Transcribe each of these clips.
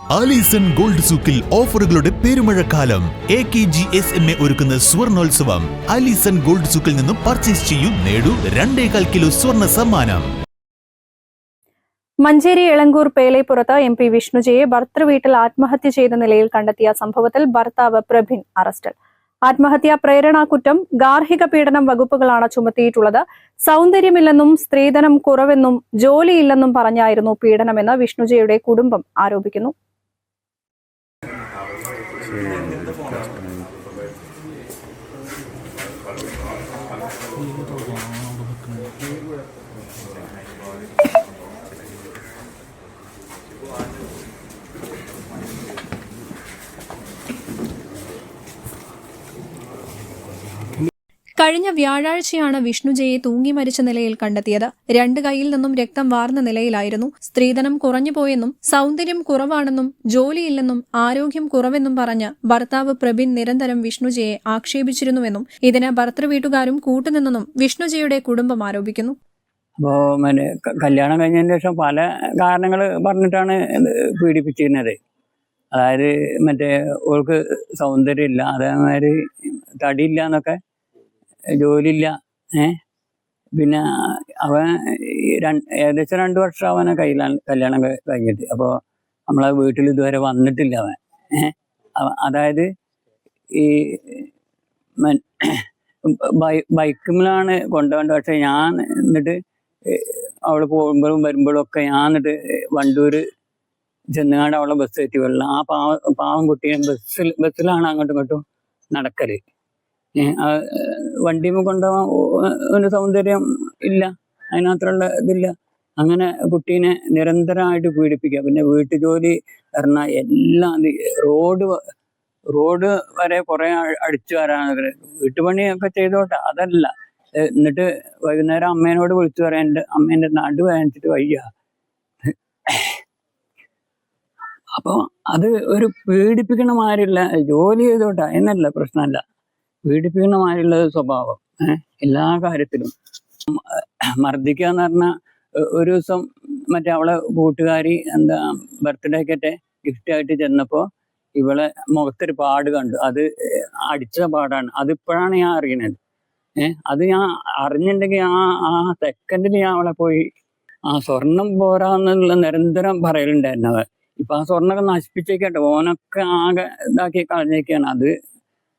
Alison gold സൂക്കിൽ ഓഫറുകളുടെ പെരുമഴക്കാലം. A K G S M A ഒരുക്കുന്ന സ്വർണോത്സവം. ആലീസൺ ഗോൾഡ് സൂക്കിൽ നിന്നും പർച്ചേസ് ചെയ്യൂ നേടൂ രണ്ടേകാൽ കിലോ സ്വർണ സമ്മാനം. മഞ്ചേരി എളങ്കൂർ പേലൈപ്പുറത്ത് എം പി വിഷ്ണുജയെ ഭർത്തൃവീട്ടിൽ ആത്മഹത്യ ചെയ്ത നിലയിൽ കണ്ടെത്തിയ സംഭവത്തിൽ ഭർത്താവ് പ്രഭിൻ അറസ്റ്റിൽ. ആത്മഹത്യാ പ്രേരണാകുറ്റം ഗാർഹിക പീഡനം വകുപ്പുകളാണ് ചുമത്തിയിട്ടുള്ളത്. സൗന്ദര്യമില്ലെന്നും സ്ത്രീധനം കുറവെന്നും ജോലിയില്ലെന്നും പറഞ്ഞായിരുന്നു പീഡനമെന്ന് വിഷ്ണുജയുടെ കുടുംബം ആരോപിക്കുന്നു. Thank you. കഴിഞ്ഞ വ്യാഴാഴ്ചയാണ് വിഷ്ണുജയെ തൂങ്ങി മരിച്ച നിലയിൽ കണ്ടെത്തിയത്. രണ്ട് കൈയിൽ നിന്നും രക്തം വാർന്ന നിലയിലായിരുന്നു. സ്ത്രീധനം കുറഞ്ഞുപോയെന്നും സൗന്ദര്യം കുറവാണെന്നും ജോലിയില്ലെന്നും ആരോഗ്യം കുറവെന്നും പറഞ്ഞ് ഭർത്താവ് പ്രബിൻ നിരന്തരം വിഷ്ണുജയെ ആക്ഷേപിച്ചിരുന്നുവെന്നും ഇതിന് ഭർത്തൃവീട്ടുകാരും കൂട്ടുനിന്നെന്നും വിഷ്ണുജയുടെ കുടുംബം ആരോപിക്കുന്നു. അപ്പോൾ മറ്റേ കല്യാണം കഴിഞ്ഞതിന് ശേഷം പല കാരണങ്ങൾ പറഞ്ഞിട്ടാണ് പീഡിപ്പിച്ചിരുന്നത്. അതായത് മറ്റേ ഓൾക്ക് സൗന്ദര്യമില്ല അതേമാതിരി തടിയില്ല എന്നൊക്കെ ജോലിയില്ല. ഏ? പിന്നെ അവൻ ഏകദേശം രണ്ട് വർഷം അവനെ കയ്യിലാണ് കല്യാണം കഴിഞ്ഞിട്ട്. അപ്പോൾ നമ്മളെ വീട്ടിൽ ഇതുവരെ വന്നിട്ടില്ല അവൻ. ഏഹ് അതായത് ഈ ബൈക്കിലാണ് കൊണ്ടുപോകേണ്ടത്. പക്ഷെ ഞാൻ എന്നിട്ട് അവൾ പോകുമ്പോഴും വരുമ്പോഴും ഒക്കെ ഞാൻ എന്നിട്ട് വണ്ടൂർ ചെന്നുകാണ്ട് അവളെ ബസ് കയറ്റി വെള്ളം ആ പാവം പാവം കുട്ടിയെ ബസ്സിൽ ബസ്സിലാണ് അങ്ങോട്ടും ഇങ്ങോട്ടും നടക്കൽ. വണ്ടിയുമ്പോൾ കൊണ്ടുപോകാൻ സൗന്ദര്യം ഇല്ല. അതിനകത്തുള്ള ഇതില്ല. അങ്ങനെ കുട്ടീനെ നിരന്തരമായിട്ട് പീഡിപ്പിക്കുക. പിന്നെ വീട്ടുജോലി പറഞ്ഞാൽ എല്ലാം റോഡ് റോഡ് വരെ കുറെ അടിച്ചു വരാൻ വീട്ടുപണിയൊക്കെ ചെയ്തോട്ടെ. അതല്ല. എന്നിട്ട് വൈകുന്നേരം അമ്മേനോട് വിളിച്ചു പറയാൻ എന്റെ അമ്മേന്റെ നാട് വേദനിച്ചിട്ട് വയ്യ. അപ്പോൾ അത് ഒരു പീഡിപ്പിക്കണ മാതിരിയുള്ള ജോലി ചെയ്തോട്ടെ. എന്നല്ല പ്രശ്നമല്ല പീഡിപ്പിക്കണ മാതിരിയുള്ള സ്വഭാവം എല്ലാ കാര്യത്തിലും. മർദ്ദിക്കുക എന്ന് പറഞ്ഞാൽ ഒരു ദിവസം മറ്റേ അവളെ കൂട്ടുകാരി എന്താ ബർത്ത്ഡേക്കറ്റെ ഗിഫ്റ്റ് ആയിട്ട് ചെന്നപ്പോൾ ഇവളെ മുഖത്തൊരു പാട് കണ്ടു. അത് അടിച്ച പാടാണ്. അതിപ്പോഴാണ് ഞാൻ അറിയണത്. ഏഹ് അത് ഞാൻ അറിഞ്ഞിട്ടുണ്ടെങ്കിൽ ആ ആ സെക്കൻഡിൽ ഞാൻ അവളെ പോയി ആ സ്വർണം പോരാന്നുള്ള നിരന്തരം പറയലുണ്ടായിരുന്നു അവൻ ഇപ്പൊ ആ സ്വർണമൊക്കെ നശിപ്പിച്ചേക്കട്ടെ ഓനൊക്കെ ആകെ ഇതാക്കി കളഞ്ഞേക്കാണ്. അത്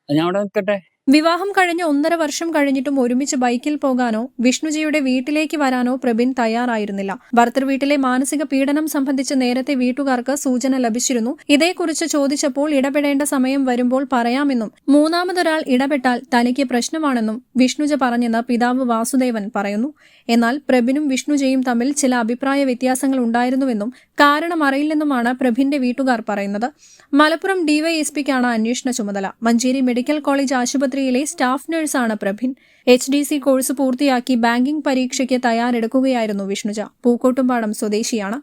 ഞാൻ അവിടെ നിൽക്കട്ടെ വിവാഹം കഴിഞ്ഞ് ഒന്നര വർഷം കഴിഞ്ഞിട്ടും ഒരുമിച്ച് ബൈക്കിൽ പോകാനോ വിഷ്ണുജിയുടെ വീട്ടിലേക്ക് വരാനോ പ്രബിൻ തയ്യാറായിരുന്നില്ല. ഭർത്തൃ വീട്ടിലെ മാനസിക പീഡനം സംബന്ധിച്ച് നേരത്തെ വീട്ടുകാർക്ക് സൂചന ലഭിച്ചിരുന്നു. ഇതേക്കുറിച്ച് ചോദിച്ചപ്പോൾ ഇടപെടേണ്ട സമയം വരുമ്പോൾ പറയാമെന്നും മൂന്നാമതൊരാൾ ഇടപെട്ടാൽ തനിക്ക് പ്രശ്നമാണെന്നും വിഷ്ണുജ പറഞ്ഞെന്ന് പിതാവ് വാസുദേവൻ പറയുന്നു. എന്നാൽ പ്രബിനും വിഷ്ണുജയും തമ്മിൽ ചില അഭിപ്രായ വ്യത്യാസങ്ങൾ ഉണ്ടായിരുന്നുവെന്നും കാരണം അറിയില്ലെന്നുമാണ് പ്രഭിന്റെ വീട്ടുകാർ പറയുന്നത്. മലപ്പുറം ഡിവൈഎസ്പിക്കാണ് അന്വേഷണ ചുമതല. മഞ്ചേരി മെഡിക്കൽ കോളേജ് ആശുപത്രിയിലെ staff നഴ്സാണ് Prabin H D C course പൂർത്തിയാക്കി ബാങ്കിംഗ് പരീക്ഷയ്ക്ക് തയ്യാറെടുക്കുകയായിരുന്നു വിഷ്ണുജ. പൂക്കോട്ടുംപാടം സ്വദേശിയാണ്.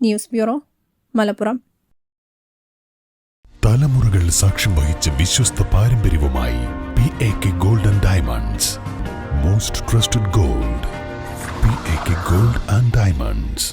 News bureau Malappuram. തലമുറകൾ സാക്ഷ്യം വഹിച്ച വിശ്വസ്ത പാരമ്പര്യവുമായി P A K gold and diamonds most trusted gold P A K gold and diamonds